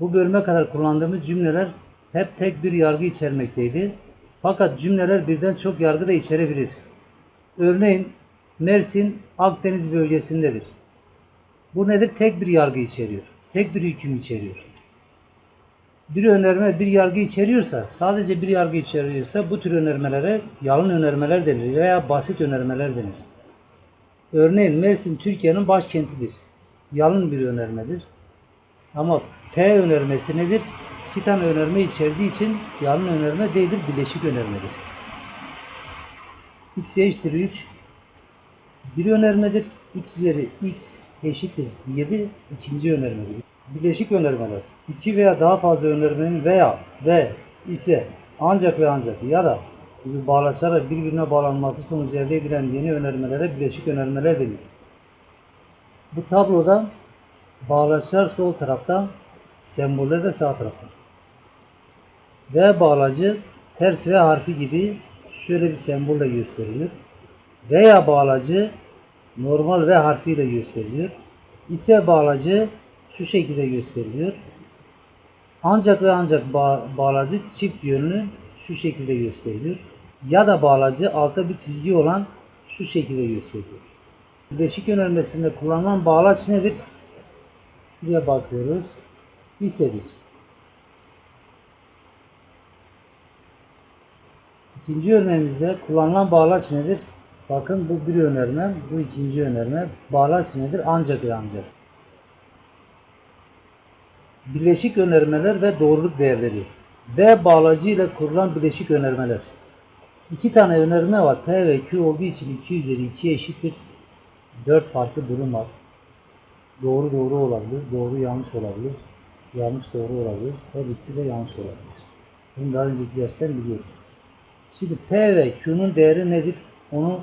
Bu bölüme kadar kullandığımız cümleler hep tek bir yargı içermekteydi. Fakat cümleler birden çok yargı da içerebilir. Örneğin Mersin Akdeniz bölgesindedir. Bu nedir? Tek bir yargı içeriyor. Tek bir hüküm içeriyor. Bir önerme bir yargı içeriyorsa, sadece bir yargı içeriyorsa bu tür önermelere yalın önermeler denir veya basit önermeler denir. Örneğin Mersin Türkiye'nin başkentidir. Yalın bir önermedir. Ama P önermesi nedir? İki tane önerme içerdiği için yalın önerme değildir, bileşik önermedir. x eşittir 3 bir önermedir. x üzeri x eşittir 7 ikinci önermedir. Bileşik önermeler. iki veya daha fazla önermenin veya ve ise ancak ve ancak ya da gibi bağlaçlara birbirine bağlanması sonucu elde edilen yeni önermelere bileşik önermeler denir. Bu tabloda bağlaçlar sol tarafta, semboller de sağ tarafta. V bağlacı ters V harfi gibi şöyle bir sembolle gösteriliyor. Veya bağlacı normal V harfiyle gösteriliyor. İse bağlacı şu şekilde gösteriliyor. Ancak ve ancak ba- bağlacı çift yönlü şu şekilde gösteriliyor. Ya da bağlacı altta bir çizgi olan şu şekilde gösteriliyor. Bileşik önermesinde kullanılan bağlaç nedir? Şuraya bakıyoruz. İsedir. İkinci örneğimizde kullanılan bağlaç nedir? Bakın bu bir önerme, bu ikinci önerme. Bağlaç nedir? Ancak ve ancak. Bileşik önermeler ve doğruluk değerleri. V bağlacı ile kurulan bileşik önermeler. İki tane önerme var. P ve Q olduğu için 2 üzeri 2 eşittir. 4 farklı durum var. Doğru doğru olabilir, doğru yanlış olabilir, yanlış doğru olabilir, her ikisi de yanlış olabilir. Bunu daha önceki dersten biliyoruz. Şimdi P ve Q'nun değeri nedir? Onu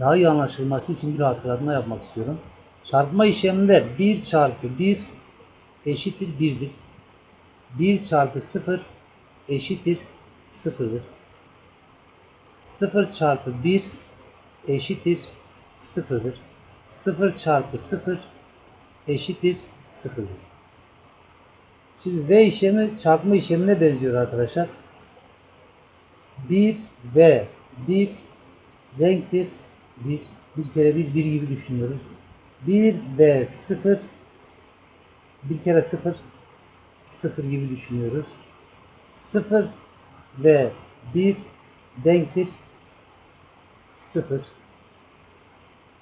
daha iyi anlaşılması için bir hatırlatma yapmak istiyorum. Çarpma işleminde 1 çarpı 1 eşittir 1'dir. 1 çarpı 0 eşittir 0'dır. 0 çarpı 1 eşittir 0'dır. 0 çarpı 0 eşittir 0'dır. Şimdi V işlemi çarpma işlemine benziyor arkadaşlar. 1 ve 1 renktir. 1, bir kere 1, 1 gibi düşünüyoruz. 1 ve 0 bir kere 0 0 gibi düşünüyoruz. 0 ve 1 denktir 0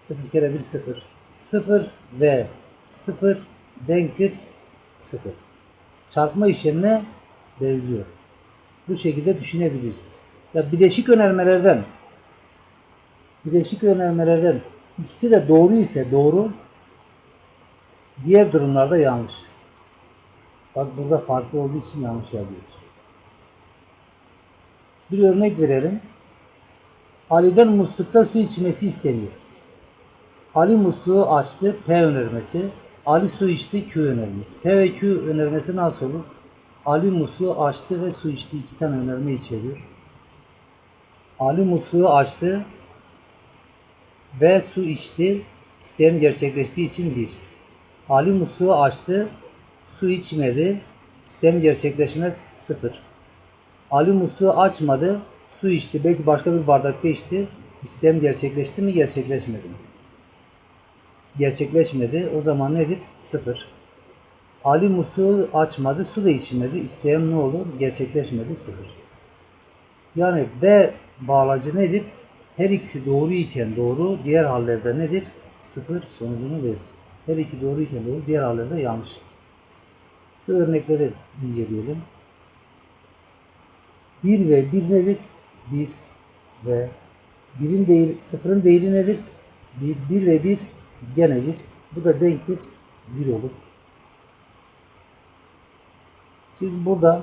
0 kere 1 0 0 ve 0 denktir 0 çarpma işlemine benziyor. Bu şekilde düşünebiliriz. Ya bileşik önermelerden bileşik önermelerden ikisi de doğru ise doğru diğer durumlarda yanlış. Bak burada farklı olduğu için yanlış yazıyoruz. Bir örnek verelim. Ali'den muslukta su içmesi isteniyor. Ali musluğu açtı P önermesi. Ali su içti Q önermesi. P ve Q önermesi nasıl olur? Ali musluğu açtı ve su içti. iki tane önerme içeriyor. Ali musluğu açtı ve su içti. İsteyen gerçekleştiği için bir. Ali musluğu açtı, su içmedi. İstem gerçekleşmez sıfır. Ali musluğu açmadı, su içti. Belki başka bir bardakta içti. İstem gerçekleşti mi, gerçekleşmedi mi? Gerçekleşmedi. O zaman nedir? Sıfır. Ali musluğu açmadı, su da içmedi. İsteyen ne oldu? Gerçekleşmedi. Sıfır. Yani B bağlacı nedir? Her ikisi doğru iken doğru, diğer hallerde nedir? Sıfır sonucunu verir. Her iki doğru iken doğru, diğer hallerde yanlış. Şu örnekleri inceleyelim. 1 ve 1 nedir? 1 ve 1'in değil, sıfırın değeri nedir? 1, 1 ve 1 gene 1. Bu da denktir. 1 olur. Şimdi burada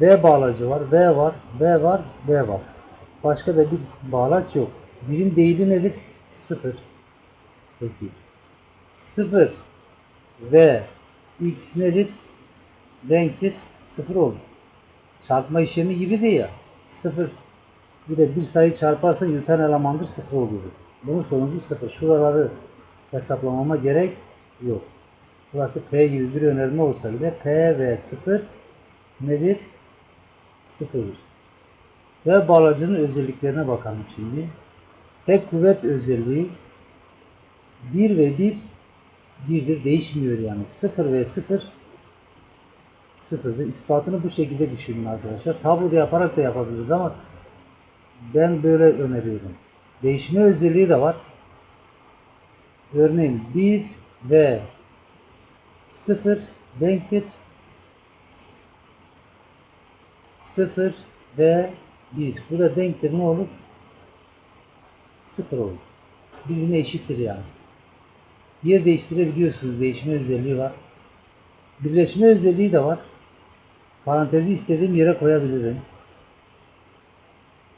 V bağlacı var, V var, V var, V var. Başka da bir bağlaç yok. Birin değili nedir? 0. Peki. 0 ve x nedir? Denktir 0 olur. Çarpma işlemi gibi de ya. 0 bir de bir sayı çarparsa yutan elemandır 0 oluyor. Bunun sonucu 0. Şuraları hesaplamama gerek yok. burası P gibi bir önerme olsa bile P ve 0 nedir? 0'dır. Ve bağlacının özelliklerine bakalım şimdi. Tek kuvvet özelliği 1 ve 1 1'dir değişmiyor yani. 0 ve 0 sıfırdır. İspatını bu şekilde düşünün arkadaşlar. Tabloda yaparak da yapabiliriz ama ben böyle öneriyorum. Değişme özelliği de var. Örneğin 1 ve 0 denktir. 0 ve 1. Bu da denktir ne olur? 0 olur. Birbirine eşittir yani. Yer değiştirebiliyorsunuz. Değişme özelliği var. Birleşme özelliği de var. Parantezi istediğim yere koyabilirim.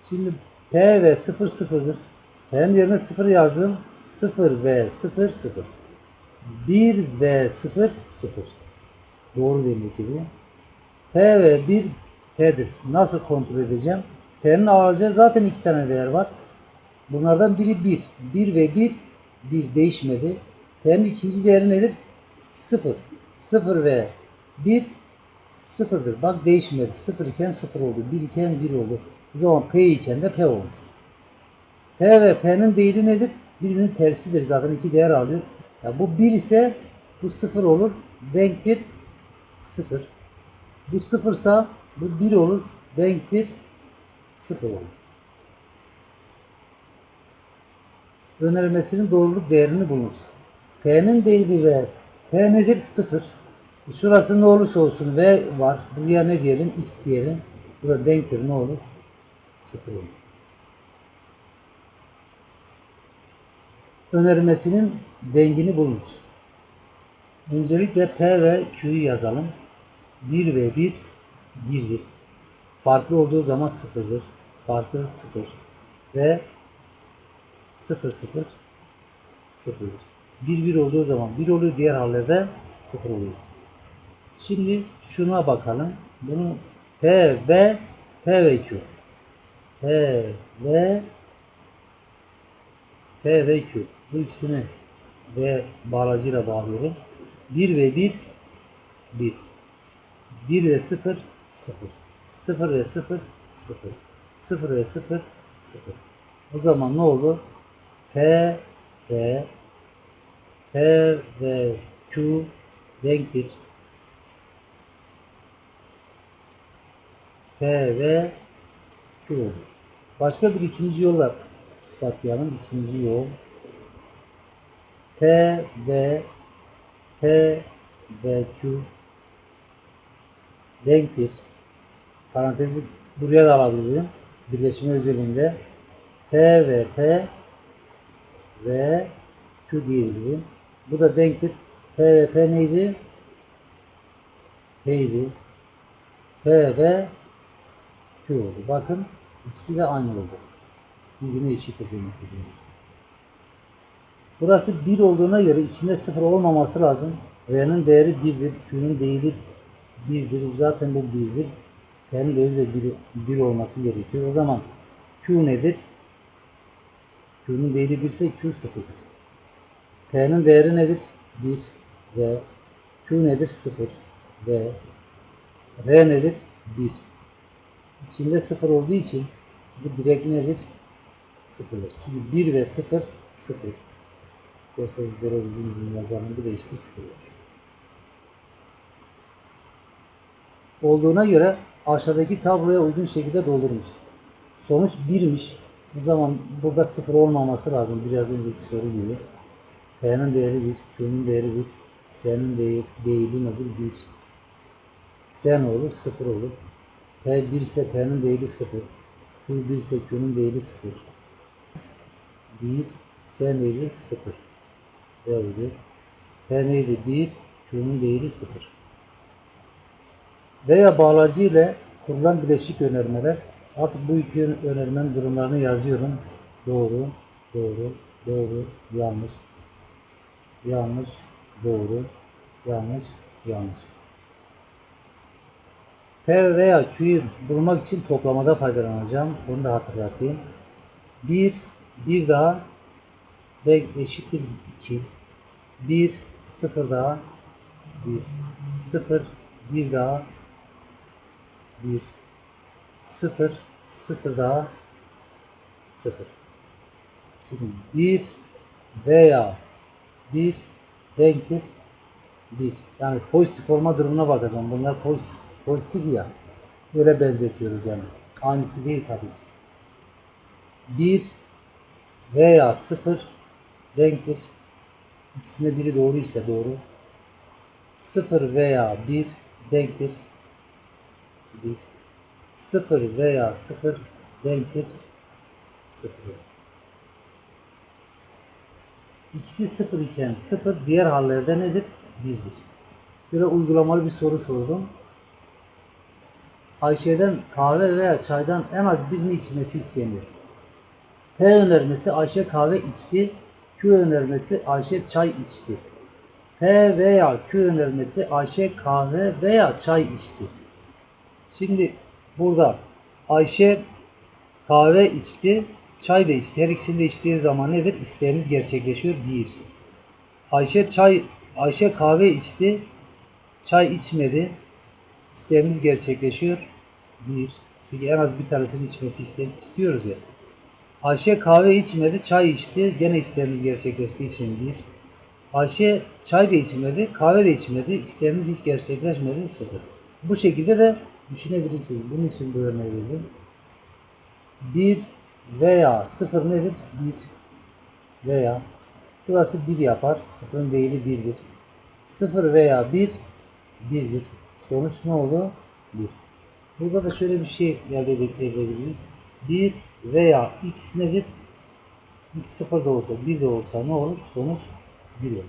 Şimdi P ve 0 sıfırdır. P'nin yerine 0 yazdım. 0 ve 0 0. 1 ve 0 0. Doğru demek ki bu. P ve 1 P'dir. Nasıl kontrol edeceğim? P'nin alacağı zaten iki tane değer var. Bunlardan biri 1. 1 ve 1 1 değişmedi. P'nin ikinci değeri nedir? 0. 0 ve 1 sıfırdır. Bak değişmedi. 0 iken 0 oldu. 1 iken 1 oldu. O zaman P iken de P olur. P ve P'nin değeri nedir? Birbirinin tersidir. Zaten iki değer alıyor. Ya bu 1 ise bu 0 olur. Denktir 0. Bu 0 ise bu 1 olur. Denktir 0 olur. önermesinin doğruluk değerini bulunuz. P'nin değeri ve P nedir? 0. Şurası ne olursa olsun V var. Buraya ne diyelim? X diyelim. Bu da denktir ne olur? 0 olur. Önermesinin dengini bulunuz. Öncelikle P ve Q'yu yazalım. 1 ve 1 1'dir. Farklı olduğu zaman 0'dır. Farklı 0. Ve 0 0 0 1 1 olduğu zaman 1 oluyor diğer hallerde 0 oluyor. Şimdi şuna bakalım. Bunu P ve P ve Q. P ve P ve Q. Bu ikisini ve bağlacıyla bağlıyorum. 1 ve 1 1. 1 ve 0 0. 0 ve 0 0. 0 ve 0 0. O zaman ne olur? P ve P ve Q denktir. P ve Q olur. Başka bir ikinci yolla ispatlayalım. İkinci yol. P ve P ve Q denktir. Parantezi buraya da alabilirim. Birleşme özelliğinde P ve P ve Q diyebilirim. Bu da denktir. P ve P neydi? P'ydi. P ve Q oldu. Bakın ikisi de aynı oldu. Birbirine eşit demek Burası 1 olduğuna göre içinde 0 olmaması lazım. R'nin değeri 1'dir. Q'nun değeri 1'dir. Zaten bu 1'dir. P'nin değeri de 1, 1 olması gerekiyor. O zaman Q nedir? Q'nun değeri 1 ise Q 0'dır. P'nin değeri nedir? 1 ve Q nedir? 0 ve R nedir? 1. İçinde 0 olduğu için bu direkt nedir? 0'dır. Çünkü 1 ve 0 0. İsterseniz böyle uzun uzun yazalım bir değiştir 0 Olduğuna göre aşağıdaki tabloya uygun şekilde doldurmuş. Sonuç 1'miş. O zaman burada 0 olmaması lazım. Biraz önceki soru gibi. P'nin değeri 1, Q'nun değeri 1, S'nin değeri, değeri nedir? 1. S ne olur? 0 olur. P 1 ise P'nin değeri 0. Q 1 ise Q'nun değeri 0. 1, S neydi? 0. Böyle. P neydi? 1, Q'nun değeri 0. Veya bağlacı ile kurulan bileşik önermeler Artık bu iki önermenin durumlarını yazıyorum. Doğru, doğru, doğru, yanlış, yanlış, doğru, yanlış, yanlış. P veya Q'yu bulmak için toplamada faydalanacağım. Bunu da hatırlatayım. 1, bir daha denk eşittir 2. 1, 0 daha. 1 0 bir daha. 1 0 0 daha. 0 Şimdi 1 veya 1 denktir. 1 yani pozitif olma durumuna bakacağım. Bunlar pozitif, pozitif ya. Böyle benzetiyoruz yani. Aynısı değil tabii ki. 1 veya 0 denktir İkisinde biri doğru ise doğru 0 veya 1 denktir 1 0 veya 0 denktir 0 İkisi 0 iken 0 diğer hallerde nedir? 1'dir. Şöyle uygulamalı bir soru sordum. Ayşe'den kahve veya çaydan en az birini içmesi isteniyor. P önermesi Ayşe kahve içti. Q önermesi Ayşe çay içti. P veya Q önermesi Ayşe kahve veya çay içti. Şimdi burada Ayşe kahve içti, çay da içti. Her ikisini de içtiği zaman nedir? İsteğimiz gerçekleşiyor. 1. Ayşe çay Ayşe kahve içti, çay içmedi. İsteğimiz gerçekleşiyor. 1. Çünkü en az bir tanesini içmesi istiyoruz ya. Ayşe kahve içmedi, çay içti. Gene isteğimiz gerçekleştiği için 1. Ayşe çay da içmedi, kahve de içmedi. İsteğimiz hiç gerçekleşmedi. 0. Bu şekilde de düşünebilirsiniz. Bunun için bu örneği verdim. 1 veya 0 nedir? 1 veya şurası 1 yapar. 0'ın değili 1'dir. 0 veya 1 1'dir. Sonuç ne oldu? 1. Burada da şöyle bir şey elde edebiliriz. 1 veya x nedir? x 0 da olsa 1 de olsa ne olur? Sonuç 1 olur.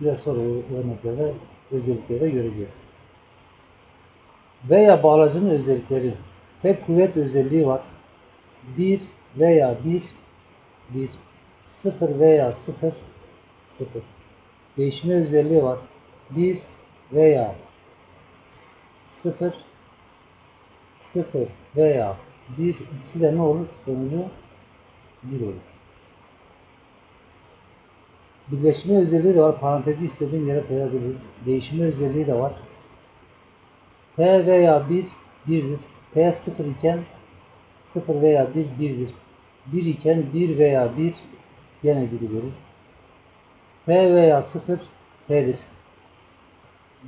Biraz sonra örneklerde özellikleri göreceğiz. Veya bağlacının özellikleri. Tek kuvvet özelliği var. 1 veya 1 1 0 veya 0 0 Değişme özelliği var. 1 veya 0 0 veya 1 ikisi de ne olur? Sonucu 1 olur. Birleşme özelliği de var. Parantezi istediğim yere koyabiliriz. Değişme özelliği de var. P veya 1 1'dir. P 0 iken 0 veya 1 1'dir. 1 iken 1 veya 1 gene 1'i verir. P veya 0 P'dir.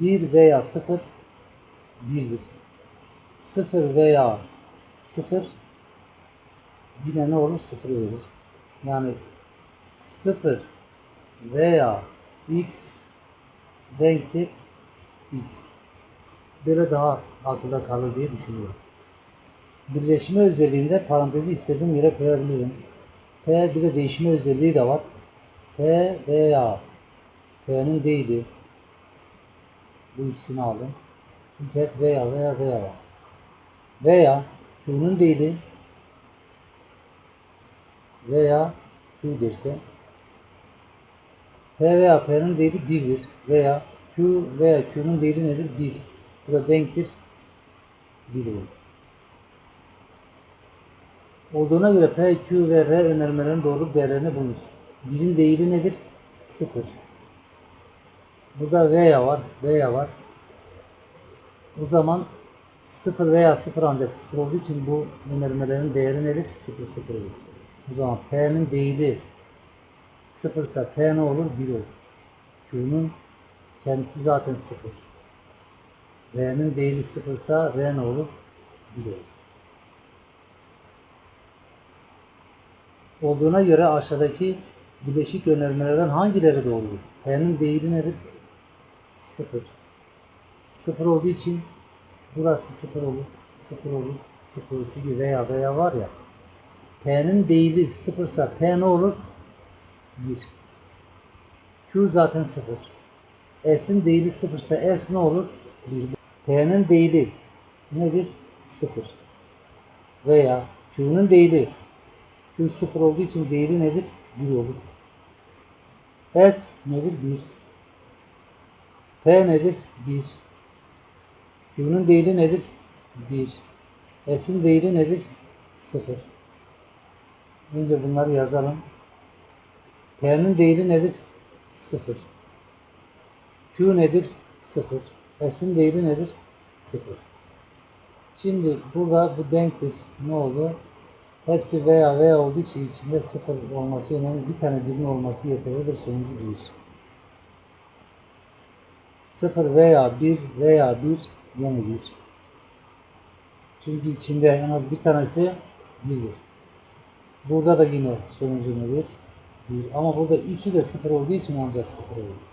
1 veya 0 1'dir. 0 veya 0 yine ne olur? 0 verir. Yani 0 veya x denktir x. Böyle daha akılda kalır diye düşünüyorum. Birleşme özelliğinde parantezi istediğim yere koyabilirim. P bir de değişme özelliği de var. P veya P'nin değili. Bu ikisini aldım. Çünkü hep veya veya veya var. Veya Q'nun değili veya Q derse P veya P'nin değili 1'dir veya Q veya Q'nun değili nedir? 1. Bu da denktir 1 olur. Olduğuna göre P, Q ve R önermelerin doğru değerlerini bulunuz. Birin değili nedir? 0. Burada veya var, veya var. O zaman 0 veya 0 ancak 0 olduğu için bu önermelerin değeri nedir? 0, 0 olur. O zaman P'nin değili 0 ise P ne olur? 1 olur. Q'nun kendisi zaten 0. R'nin değili 0 ise R ne olur? 1 olur. Olduğuna göre aşağıdaki bileşik önermelerden hangileri doğrudur? P'nin değili nedir? 0. 0 olduğu için burası 0 olur. 0 olur. 0 olur. Çünkü veya veya var ya. P'nin değili 0 ise P ne olur? 1. Q zaten 0. S'in değili 0 ise S ne olur? 1. P'nin değili nedir? 0. Veya Q'nun değili Q 0 olduğu için değili nedir? 1 olur. S nedir? 1. P nedir? 1. Q'nun değili nedir? 1. S'in değili nedir? 0. Önce bunları yazalım. P'nin değili nedir? 0. Q nedir? 0. S'in değeri nedir? 0. Şimdi burada bu denktir. Ne oldu? Hepsi veya veya olduğu için içinde 0 olması önemli. Bir tane birin olması yeterlidir. Sonucu 1. 0 veya 1 veya 1 1. Çünkü içinde en az bir tanesi 1'dir. Burada da yine sonucu nedir? 1. Ama burada 3'ü de 0 olduğu için ancak 0 olur.